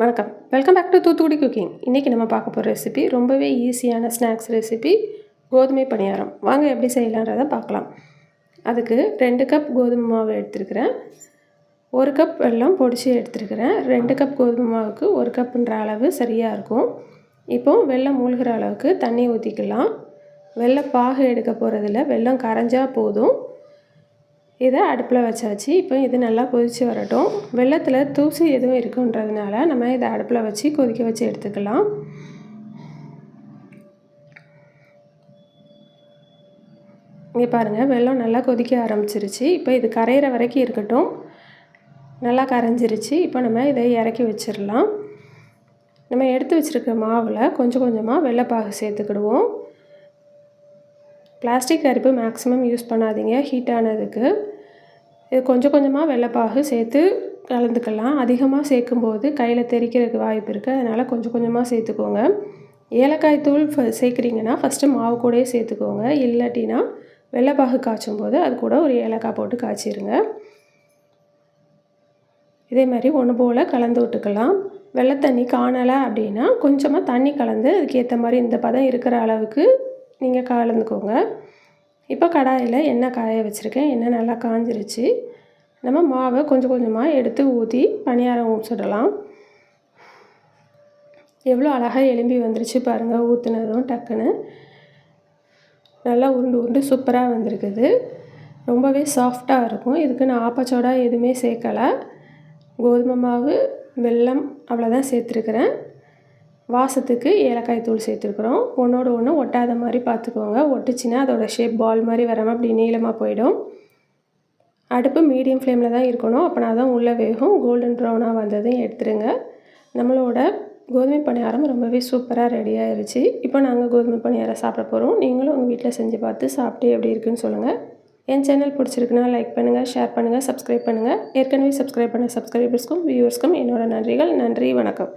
வணக்கம். Welcome back to Thoothukudi cooking இன்றைக்கி நம்ம பார்க்க போகிற ரெசிபி ரொம்பவே ஈஸியான ஸ்நாக்ஸ் ரெசிபி கோதுமை பணியாரம். வாங்க எப்படி செய்யலான்றதை பார்க்கலாம். அதுக்கு ரெண்டு கப் கோதுமை மாவு எடுத்துருக்கிறேன். ஒரு கப் வெல்லம் பொடிச்சு எடுத்துருக்கிறேன். ரெண்டு கப் கோதுமை மாவுக்கு ஒரு கப்புன்ற அளவு சரியாக இருக்கும். இப்போது வெள்ளம் மூழ்கிற அளவுக்கு தண்ணி ஊற்றிக்கலாம் வெள்ளை பாகு எடுக்க போகிறதில்ல வெள்ளம் கரைஞ்சால் போதும். இதை அடுப்பில் வச்சாச்சு. இப்போ இது நல்லா கொதித்து வரட்டும். வெள்ளத்தில் தூசி எதுவும் இருக்குன்றதுனால நம்ம இதை அடுப்பில் வச்சு கொதிக்க வச்சு எடுத்துக்கலாம். இங்கே பாருங்கள் வெள்ளம் நல்லா கொதிக்க ஆரம்பிச்சிருச்சு. இப்போ இது கரையிற வரைக்கும் இருக்கட்டும். நல்லா கரைஞ்சிருச்சு. இப்போ நம்ம இதை இறக்கி வச்சிடலாம். நம்ம எடுத்து வச்சுருக்க மாவில் கொஞ்சம் கொஞ்சமாக வெள்ளைப்பாகு சேர்த்துக்கிடுவோம். பிளாஸ்டிக் அரிப்பு மேக்ஸிமம் யூஸ் பண்ணாதீங்க. ஹீட் ஆனதுக்கு இது கொஞ்சம் கொஞ்சமாக வெள்ளைப்பாகு சேர்த்து கலந்துக்கலாம். அதிகமாக சேர்க்கும்போது கையில் தெரிக்கிறதுக்கு வாய்ப்பு இருக்குது அதனால் கொஞ்சம் கொஞ்சமாக சேர்த்துக்கோங்க. ஏலக்காய் தூள் சேர்க்குறீங்கன்னா ஃபஸ்ட்டு மாவு கூடயே சேர்த்துக்கோங்க. இல்லாட்டினா வெள்ளைப்பாகு காய்ச்சும் போது அது கூட ஒரு ஏலக்காய் போட்டு காய்ச்சிருங்க. இதே மாதிரி ஒன்று போல் கலந்து விட்டுக்கலாம். வெள்ளை தண்ணி காணலை அப்படின்னா கொஞ்சமாக தண்ணி கலந்து அதுக்கேற்ற மாதிரி இந்த பதம் இருக்கிற அளவுக்கு நீங்கள் கலந்துக்கோங்க. இப்போ கடாயில் எண்ணெய் காய வச்சுருக்கேன்? எண்ணெய் நல்லா காஞ்சிருச்சு? நம்ம மாவை கொஞ்சம் கொஞ்சமாக எடுத்து ஊற்றி பணியாரம் சுடலாம் எவ்வளோ அழகாக எலும்பி வந்துருச்சு பாருங்கள் ஊற்றுனதும் டக்குன்னு. நல்லா உருண்டு உருண்டு சூப்பராக வந்திருக்குது. ரொம்பவே சாஃப்டாக இருக்கும். இதுக்கு நான் ஆப்பச்சோடா எதுவுமே சேர்க்கலை. கோதுமை மாவு வெல்லம் அவ்வளோதான் சேர்த்துருக்குறேன். வாசத்துக்கு ஏலக்காய் தூள் சேர்த்துருக்குறோம். ஒன்றோடு ஒன்று ஒட்டாத மாதிரி பார்த்துக்கோங்க. ஒட்டுச்சுன்னா அதோடய ஷேப் பால் மாதிரி வராமல் அப்படி நீளமாக போயிடும். அடுப்பு மீடியம் ஃப்ளேமில் தான் இருக்கணும். அப்போனா தான் உள்ளே வேகும். கோல்டன் ப்ரௌனாக வந்ததையும் எடுத்துருங்க. நம்மளோட கோதுமை பணியாரம் ரொம்பவே சூப்பராக ரெடி ஆயிடுச்சு இப்போ நாங்கள் கோதுமை பணியாரம் சாப்பிட போகிறோம் நீங்களும் உங்கள் வீட்டில் செஞ்சு பார்த்து சாப்பிட்டு எப்படி இருக்குன்னு சொல்லுங்கள் என் சேனல் பிடிச்சிருக்குன்னா லைக் பண்ணுங்கள் ஷேர் பண்ணுங்கள் சப்ஸ்கிரைப் பண்ணுங்கள் ஏற்கனவே சப்ஸ்கிரைப் பண்ண சப்ஸ்கிரைபர்ஸ்க்கும் வியூவர்ஸ்க்கும் என்னோடய நன்றிகள். நன்றி வணக்கம்.